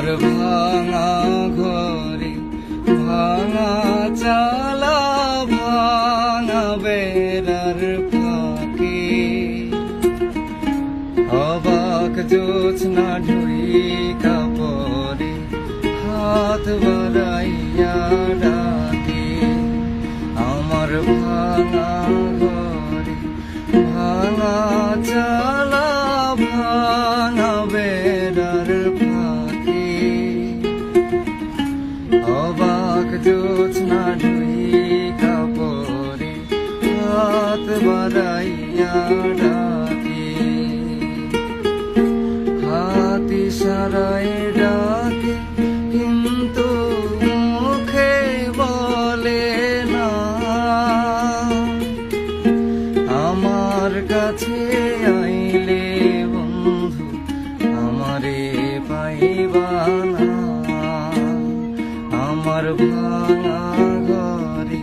আমার ভাঙা ঘরে ভাঙা চালা, ভাঙা বেড়ার ফাঁকে। অবাক জোছনা ঢুই কাপড়ে হাত বাড়াইয়া ডাকে, আমার ভাঙা অবাক জোছনা ঢুই কাপড়ে হাত বাড়াইয়া ডাকে। হাতি সারায় ডাকে, কিন্তু মুখে বলে না। আমার কাছে ভাঙা ঘরে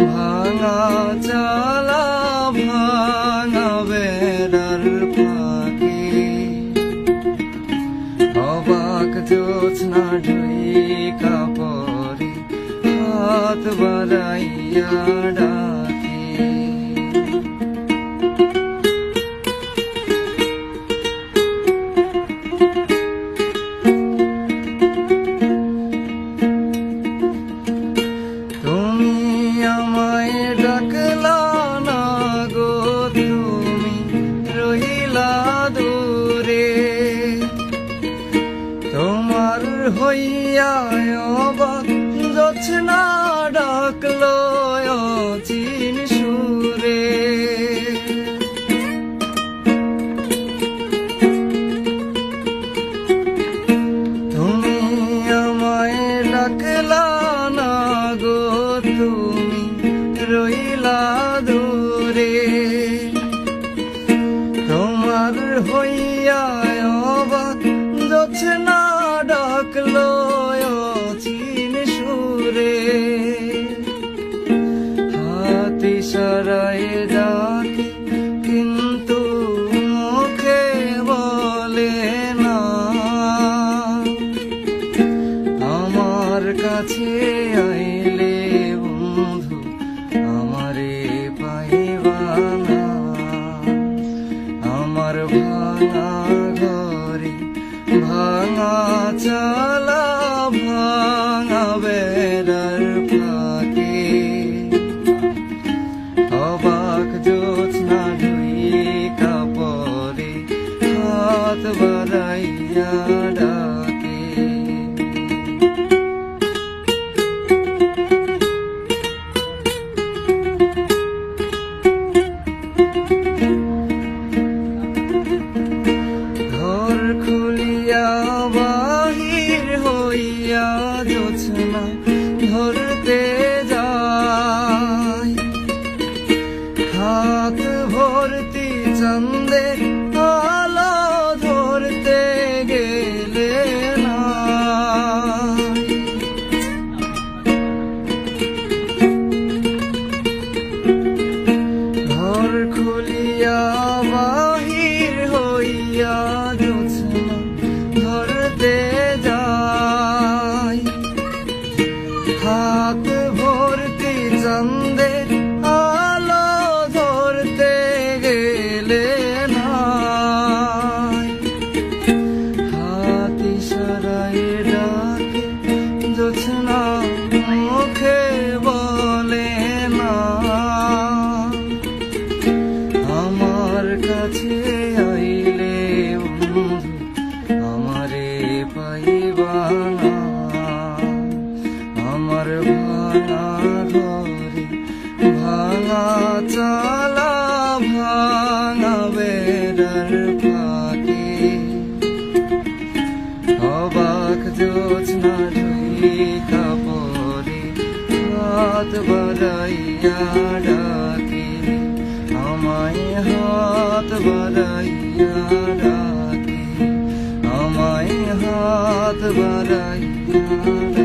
ভাঙা চালা ভাঙা বেড়ার ফাঁকে। অবাক জোৎস্না ঢুই কাপড়ে হাত বাড়াইয়া ডাকে অবাক জোছনা ডাকলো চিন সুরে। তুমি আমায় ডাকলা না গো তুমি রইলা আইলে বন্ধু আমারে পাইবা না। আমার ভাঙা ঘরে ভাঙা চালা খুলিয়া হাত বাড়াইয়া ডাকে। আমায় হাত বাড়াইয়া ডাকে। আমায় হাত বাড়াইয়া